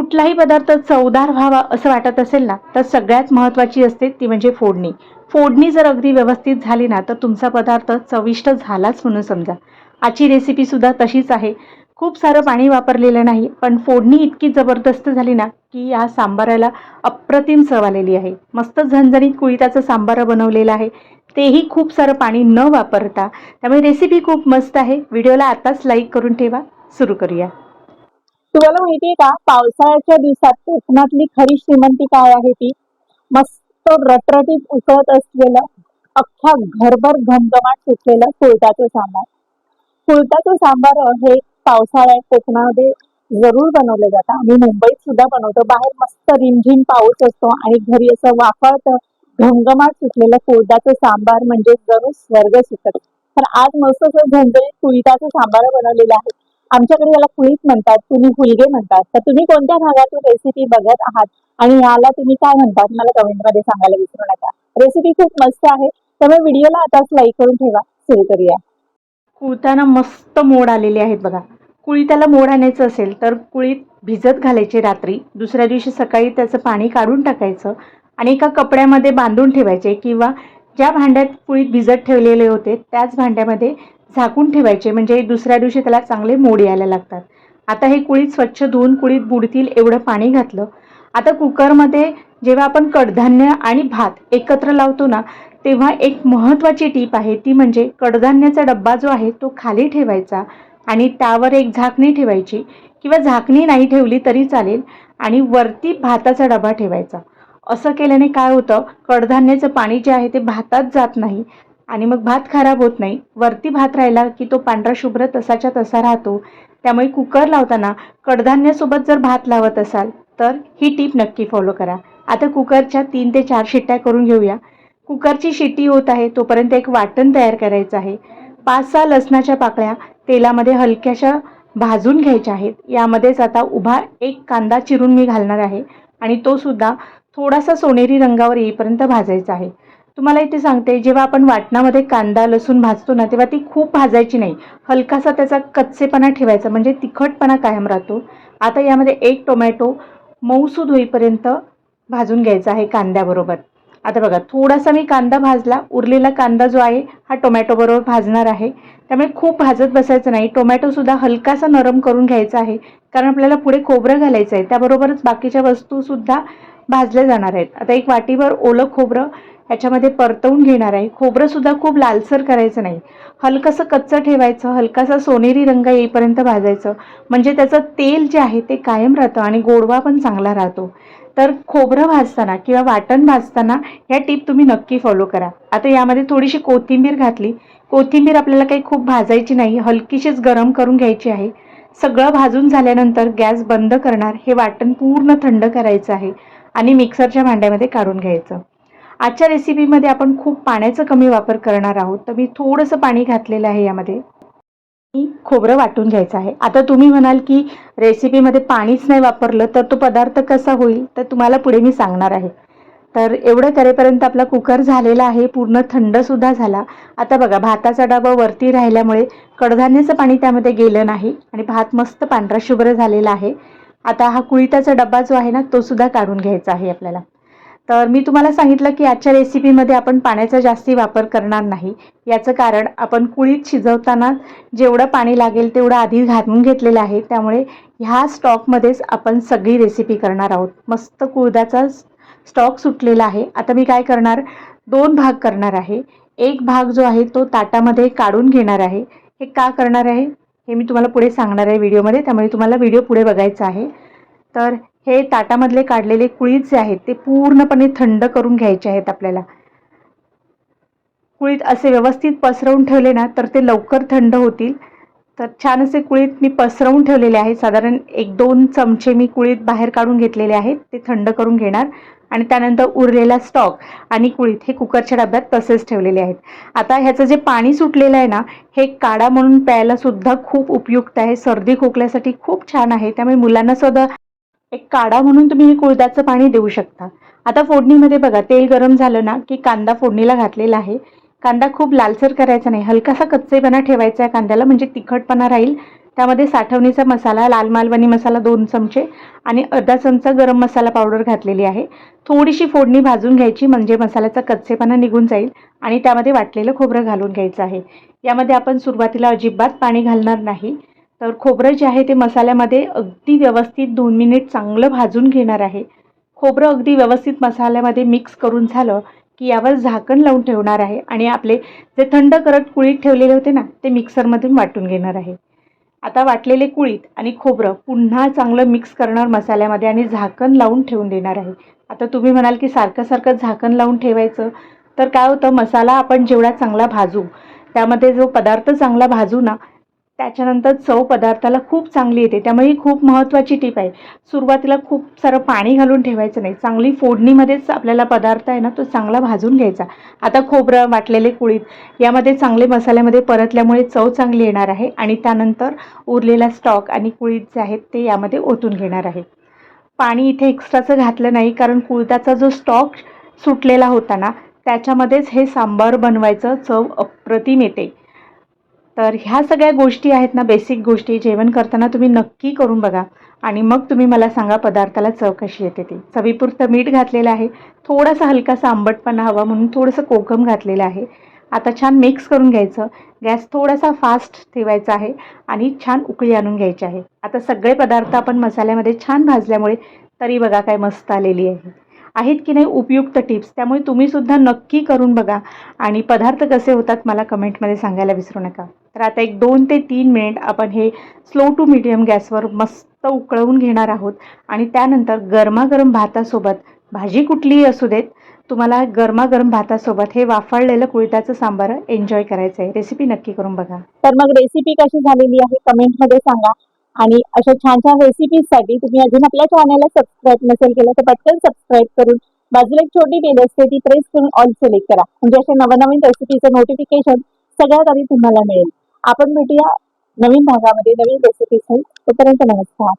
कुठलाही पदार्थ चवदार व्हावा असं वाटत असेल ना तर सगळ्यात महत्त्वाची असते ती म्हणजे फोडणी. फोडणी जर अगदी व्यवस्थित झाली ना तर तुमचा पदार्थ चविष्ट झालाच म्हणून समजा. आजची रेसिपीसुद्धा तशीच आहे. खूप सारं पाणी वापरलेलं नाही पण फोडणी इतकी जबरदस्त झाली ना की या सांबाराला अप्रतिम चव आलेली आहे. मस्त झणझणीत कुळीताचं सांबार बनवलेलं आहे. तेही खूप सारं पाणी न वापरता. त्यामुळे रेसिपी खूप मस्त आहे. व्हिडिओला आताच लाईक करून ठेवा. सुरू करूया. तुम्हाला माहितीये का? पावसाळ्याच्या दिवसात कोकणातली खरी श्रीमंती काय आहे ती? मस्त रटरटीत उसळत असलेलं अख्ख्या घरभर घमघमाट सुटलेलं कुळताचं सांबार. कुळताचं सांबार हे पावसाळ्यात कोकणामध्ये जरूर बनवलं जातं. आम्ही मुंबईत सुद्धा बनवतो. बाहेर मस्त रिमझिम पाऊस असतो आणि घरी असं वाफळत घमघमाट सुटलेलं कुळताचं सांबार म्हणजे जरूर स्वर्ग सुटत तर आज मस्त असं झणझणीत कुळताचं सांबार बनवलेलं आहे. आमच्याकडे याला कुळीत म्हणतात तुम्ही हुलगे म्हणतात. तर तुम्ही कोणत्या भागातून रेसिपी बघत आहात? आणि याला तुम्ही काय म्हणतात? मला कमेंटमध्ये सांगायला विसरू नका. रेसिपी खूप मस्त आहे. त्यामुळे व्हिडिओला आताच लाईक करून ठेवा. सुरू करूया. कुळताना मस्त मोड आलेले आहेत बघा. कुळीताला मोड आणायचं असेल तर कुळीत भिजत घालायचे रात्री. दुसऱ्या दिवशी सकाळी त्याचं पाणी काढून टाकायचं आणि एका कपड्यामध्ये बांधून ठेवायचे किंवा ज्या भांड्यात कुळीत भिजत ठेवलेले होते त्याच भांड्यामध्ये झाकून ठेवायचे म्हणजे दुसऱ्या दिवशी त्याला चांगले मोड यायला लागतात. आता हे कुळीत स्वच्छ धुवून कुळीत बुडतील एवढं पाणी घातलं. आता कुकरमध्ये जेव्हा आपण कडधान्य आणि भात एकत्र लावतो ना तेव्हा एक महत्त्वाची टीप आहे ती म्हणजे कडधान्याचा डब्बा जो आहे तो खाली ठेवायचा आणि त्यावर एक झाकणी ठेवायची किंवा झाकणी नाही ठेवली तरी चालेल आणि वरती भाताचा डबा ठेवायचा. असं केल्याने काय होतं? कडधान्याचं पाणी जे आहे ते भातात जात नाही. आणि मग भात खराब होत नाही. वरती भात राहिला की तो पांढरा शुभ्र तसाच्या तसा राहतो. त्यामुळे कुकर लावताना कडधान्यासोबत जर भात लावत असाल तर ही टीप नक्की फॉलो करा. आता कुकरच्या तीन ते चार शिट्ट्या करून घेऊया. कुकरची शिट्टी होत आहे तोपर्यंत एक वाटण तयार करायचं आहे. पाच सहा लसणाच्या पाकळ्या तेलामध्ये हलक्याशा भाजून घ्यायच्या आहेत. यामध्येच आता उभा एक कांदा चिरून मी घालणार आहे आणि तो सुद्धा थोडासा सोनेरी रंगावर येईपर्यंत भाजायचा आहे. तुम्हाला इथे सांगते जेव्हा आपण वाटणामध्ये कांदा लसूण भाजतो ना तेव्हा ती खूप भाजायची नाही. हलकासा त्याचा कच्चेपणा ठेवायचा म्हणजे तिखटपणा कायम राहतो. आता यामध्ये एक टोमॅटो मऊसूद होईपर्यंत भाजून घ्यायचा आहे कांद्याबरोबर. आता बघा थोडासा मी कांदा भाजला उरलेला कांदा जो आहे हा टोमॅटोबरोबर भाजणार आहे. त्यामुळे खूप भाजत बसायचं नाही. टोमॅटोसुद्धा हलकासा नरम करून घ्यायचा आहे कारण आपल्याला पुढे खोबरं घालायचं आहे त्याबरोबरच बाकीच्या वस्तूसुद्धा भाजल्या जाणार आहेत. आता एक वाटीभर ओलं खोबरं ह्याच्यामध्ये परतवून घेणार आहे. खोबरंसुद्धा खूप लालसर करायचं नाही. हलकंसं कच्चं ठेवायचं हलकासा सोनेरी रंग येईपर्यंत भाजायचं. म्हणजे त्याचं तेल जे आहे ते कायम राहतं आणि गोडवा पण चांगला राहतो. तर खोबरं भाजताना किंवा वाटण भाजताना ह्या टीप तुम्ही नक्की फॉलो करा. आता यामध्ये थोडीशी कोथिंबीर घातली. कोथिंबीर आपल्याला काही खूप भाजायची नाही. हलकीशीच गरम करून घ्यायची आहे. सगळं भाजून झाल्यानंतर गॅस बंद करणार. हे वाटण पूर्ण थंड करायचं आहे आणि मिक्सरच्या भांड्यामध्ये काढून घ्यायचं. आजच्या रेसिपीमध्ये आपण खूप पाण्याचा कमी वापर करणार आहोत. तर मी थोडंसं पाणी घातलेलं आहे यामध्ये. खोबरं वाटून घ्यायचं आहे. आता तुम्ही म्हणाल की रेसिपीमध्ये पाणीच नाही वापरलं तर तो पदार्थ कसा होईल? तर तुम्हाला पुढे मी सांगणार आहे. तर एवढं करेपर्यंत आपला कुकर झालेला आहे. पूर्ण थंडसुद्धा झाला. आता बघा भाताचा डबा वरती राहिल्यामुळे कडधान्याचं पाणी त्यामध्ये गेलं नाही आणि भात मस्त पांढरा शुभ्र झालेला आहे. आता हा कुळीताचा डबा जो आहे ना तो सुद्धा काढून घ्यायचा आहे आपल्याला. तर मी तुम्हाला सांगितलं की आजच्या रेसिपीमध्ये आपण पाण्याचा जास्ती वापर करणार नाही. याचं कारण आपण कुळीत शिजवताना जेवढं पाणी लागेल तेवढं आधी घालून घेतलेलं आहे. त्यामुळे ह्या स्टॉकमध्येच आपण सगळी रेसिपी करणार आहोत. मस्त कुळदाचा स्टॉक सुटलेला आहे. आता मी काय करणार? दोन भाग करणार आहे. एक भाग जो आहे तो ताटामध्ये काढून घेणार आहे. हे का करणार आहे? हे मी तुम्हाला पुढे सांगणार आहे व्हिडिओमध्ये त्यामुळे तुम्हाला व्हिडिओ पुढे बघायचा आहे. तर हे ताटामधले काढलेले कुळीत जे आहेत ते पूर्णपणे थंड करून घ्यायचे आहेत आपल्याला. कुळीत असे व्यवस्थित पसरवून ठेवले ना तर ते लवकर थंड होतील. तर छान असे कुळीत मी पसरवून ठेवलेले आहे साधारण एक दोन चमचे मी कुळीत बाहेर काढून घेतलेले आहेत. ते थंड करून घेणार. आणि त्यानंतर उरलेला स्टॉक आणि कुळीत हे कुकरच्या डब्यात तसेच ठेवलेले आहेत. आता ह्याचं जे पाणी सुटलेलं आहे ना हे काढा म्हणून प्यायला सुद्धा खूप उपयुक्त आहे. सर्दी खोकल्यासाठी खूप छान आहे. त्यामुळे मुलांना सुद्धा एक काढा म्हणून तुम्ही हे कुळदाचं पाणी देऊ शकता. आता फोडणीमध्ये बघा तेल गरम झालं ना की कांदा फोडणीला घातलेला आहे. कांदा खूप लालसर करायचा नाही. हलकासा कच्चेपणा ठेवायचा आहे कांद्याला म्हणजे तिखटपणा राहील. त्यामध्ये साठवणीचा मसाला लाल मालवणी मसाला दोन चमचे आणि अर्धा चमचा गरम मसाला पावडर घातलेली आहे. थोडीशी फोडणी भाजून घ्यायची म्हणजे मसाल्याचा कच्चेपणा निघून जाईल आणि त्यामध्ये वाटलेलं खोबरं घालून घ्यायचं आहे. यामध्ये आपण सुरुवातीला अजिबात पाणी घालणार नाही. तर खोबरं जे आहे ते मसाल्यामध्ये अगदी व्यवस्थित दोन मिनिट चांगलं भाजून घेणार आहे. खोबरं अगदी व्यवस्थित मसाल्यामध्ये मिक्स करून झालं की यावर झाकण लावून ठेवणार आहे आणि आपले जे थंड करत कुळीत ठेवलेले होते ना ते मिक्सरमधून वाटून घेणार आहे. आता वाटलेले कुळीत आणि खोबरं पुन्हा चांगलं मिक्स करणार मसाल्यामध्ये आणि झाकण लावून ठेवून देणार आहे. आता तुम्ही म्हणाल की सारखं सारखं झाकण लावून ठेवायचं तर काय होतं मसाला आपण जेवढा चांगला भाजू त्यामध्ये जो पदार्थ चांगला भाजू ना त्याच्यानंतर चव पदार्थाला खूप चांगली येते. त्यामुळे ही खूप महत्त्वाची टीप आहे. सुरुवातीला खूप सारं पाणी घालून ठेवायचं नाही. चांगली फोडणीमध्येच आपल्याला पदार्थ आहे ना तो चांगला भाजून घ्यायचा. आता खोबरं वाटलेले कुळीत यामध्ये चांगले मसाल्यामध्ये परतल्यामुळे चव चांगली येणार आहे आणि त्यानंतर उरलेला स्टॉक आणि कुळीत जे आहेत ते यामध्ये ओतून घेणार आहे. पाणी इथे एक्स्ट्राचं घातलं नाही कारण कुळताचा जो स्टॉक सुटलेला होता ना त्याच्यामध्येच हे सांबार बनवायचं चव अप्रतिम येते. तर ह्या सगळ्या गोष्टी आहेत ना बेसिक गोष्टी. जेवण करताना तुम्ही नक्की करून बघा. आणि मग तुम्ही मला सांगा पदार्थाला चव कशी येते ती. चवीपुरतं मीठ घातलेलं आहे. थोडासा हलकासा आंबटपणा हवा म्हणून थोडंसं कोकम घातलेलं आहे. आता छान मिक्स करून घ्यायचं. गॅस थोडासा फास्ट ठेवायचा आहे आणि छान उकळी आणून घ्यायची आहे. आता सगळे पदार्थ आपण मसाल्यामध्ये छान भाजल्यामुळे तरी बघा काय मस्त आलेली आहे. आहेत की नाही उपयुक्त टिप्स त्यामुळे तुम्हीसुद्धा नक्की करून बघा. आणि पदार्थ कसे होतात मला कमेंटमध्ये सांगायला विसरू नका. तर आता एक दोन ते तीन मिनिट आपण हे स्लो टू मिडियम गॅसवर मस्त उकळवून घेणार आहोत. आणि त्यानंतर गरमागरम भातासोबत भाजी कुठलीही असू देत तुम्हाला गरमागरम भातासोबत हे वाफळलेलं कुळिताचं सांबार एन्जॉय करायचं आहे रेसिपी नक्की करून बघा. तर मग रेसिपी कशी झालेली आहे? कमेंटमध्ये सांगा. आणि अशा छान छान रेसिपीजसाठी तुम्ही अजून आपल्या चॅनलला सबस्क्राईब नसेल केलं तर पटकन सबस्क्राईब करून बाजूला एक छोटी बेल असते ती प्रेस करून ऑल सिलेक्ट करा. म्हणजे अशा नवनवीन रेसिपीचं नोटिफिकेशन सगळ्यात आधी तुम्हाला मिळेल. आपण भेटूया नवीन भागामध्ये नवीन रेसिपी तोपर्यंत नमस्कार.